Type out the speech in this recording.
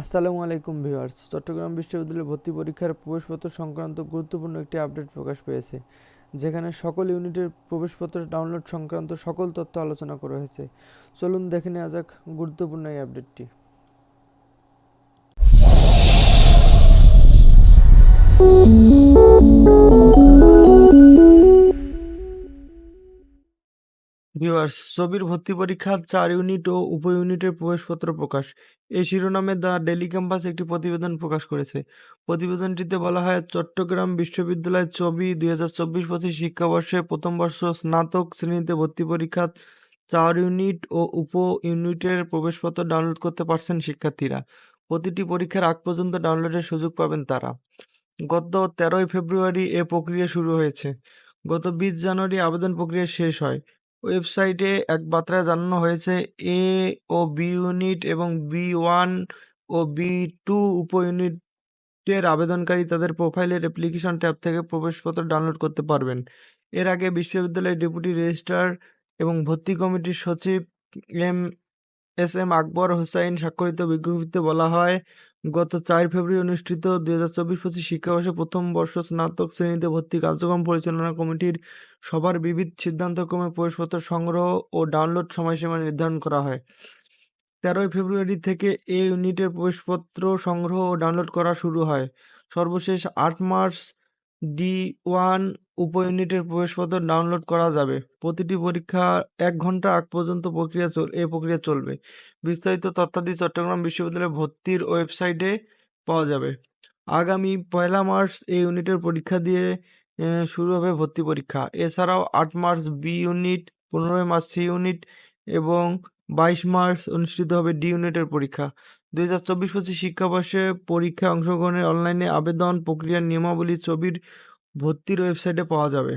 আসসালামু আলাইকুম ভিউয়ার্স। চট্টগ্রাম বিশ্ববিদ্যালয়ের ভর্তি পরীক্ষার প্রবেশপত্র সংক্রান্ত গুরুত্বপূর্ণ একটি আপডেট প্রকাশ পেয়েছে, যেখানে সকল ইউনিটের প্রবেশপত্র ডাউনলোড সংক্রান্ত সকল তথ্য আলোচনা করা হয়েছে। চলুন দেখে নেওয়া যাক গুরুত্বপূর্ণ এই আপডেটটি। ভিউয়ার্স ছবির ভর্তি পরীক্ষার চার ইউনিট ও উপ ইউনিটের প্রবেশপত্র প্রকাশ। এই শিরোনামে দ্য ডেলি ক্যাম্পাস একটি প্রতিবেদন প্রকাশ করেছে। প্রতিবেদনটিতে বলা হয়, চট্টগ্রাম বিশ্ববিদ্যালয়ের ছবি দুই হাজার চব্বিশ পঁচিশ শিক্ষাবর্ষে প্রথম বর্ষ স্নাতক শ্রেণীতে ভর্তি পরীক্ষা চার ইউনিট ও উপ ইউনিটের প্রবেশপত্র ডাউনলোড করতে পারছেন শিক্ষার্থীরা। প্রতিটি পরীক্ষার আগ পর্যন্ত ডাউনলোডের সুযোগ পাবেন তারা। গত তেরোই ফেব্রুয়ারি এ প্রক্রিয়া শুরু হয়েছে। গত বিশ জানুয়ারি আবেদন প্রক্রিয়া শেষ হয়। ওয়েবসাইটে এক বার্তায় জানানো হয়েছে, এ ও বি ইউনিট এবং বি ওয়ান ও বি টু উপ ইউনিটের আবেদনকারী তাদের প্রোফাইলের অ্যাপ্লিকেশন ট্যাব থেকে প্রবেশপত্র ডাউনলোড করতে পারবেন। এর আগে বিশ্ববিদ্যালয়ের ডেপুটি রেজিস্ট্রার এবং ভর্তি কমিটির সচিব M S M Akbar Hossain স্বাক্ষরিত বিজ্ঞপ্তিতে বলা হয়, গত চার ফেব্রুয়ারি অনুষ্ঠিত দুই হাজার চব্বিশ পঁচিশ শিক্ষাবর্ষে প্রথম বর্ষ স্নাতক শ্রেণীতে ভর্তি কার্যক্রম পরিচালনা কমিটির সবার বিবিধ সিদ্ধান্তক্রমে প্রবেশপত্র সংগ্রহ ও ডাউনলোড সময়সীমা নির্ধারণ করা হয়। তেরোই ফেব্রুয়ারি থেকে এ ইউনিটের প্রবেশপত্র সংগ্রহ ও ডাউনলোড করা শুরু হয়। সর্বশেষ আট মার্চ ডি ওয়ান উপ ইউনিটের প্রবেশপত্র ডাউনলোড করা যাবে। প্রতিটি পরীক্ষা এক ঘণ্টা আগ পর্যন্ত প্রক্রিয়া চল, এই প্রক্রিয়া চলবে। বিস্তারিত তথ্যাদি চট্টগ্রাম বিশ্ববিদ্যালয়ের ভর্তির ওয়েবসাইটে পাওয়া যাবে। আগামী পয়লা মার্চ এই ইউনিটের পরীক্ষা দিয়ে শুরু হবে ভর্তি পরীক্ষা। এছাড়াও আট মার্চ বি ইউনিট, পনেরোই মার্চ সি ইউনিট এবং বাইশ মার্চ অনুষ্ঠিত হবে ডি ইউনিটের পরীক্ষা। দুই হাজার চব্বিশ পঁচিশ শিক্ষাবর্ষে পরীক্ষায় অংশগ্রহণের অনলাইনে আবেদন প্রক্রিয়ার নিয়মাবলী ছবির ভর্তির ওয়েবসাইটে পাওয়া যাবে।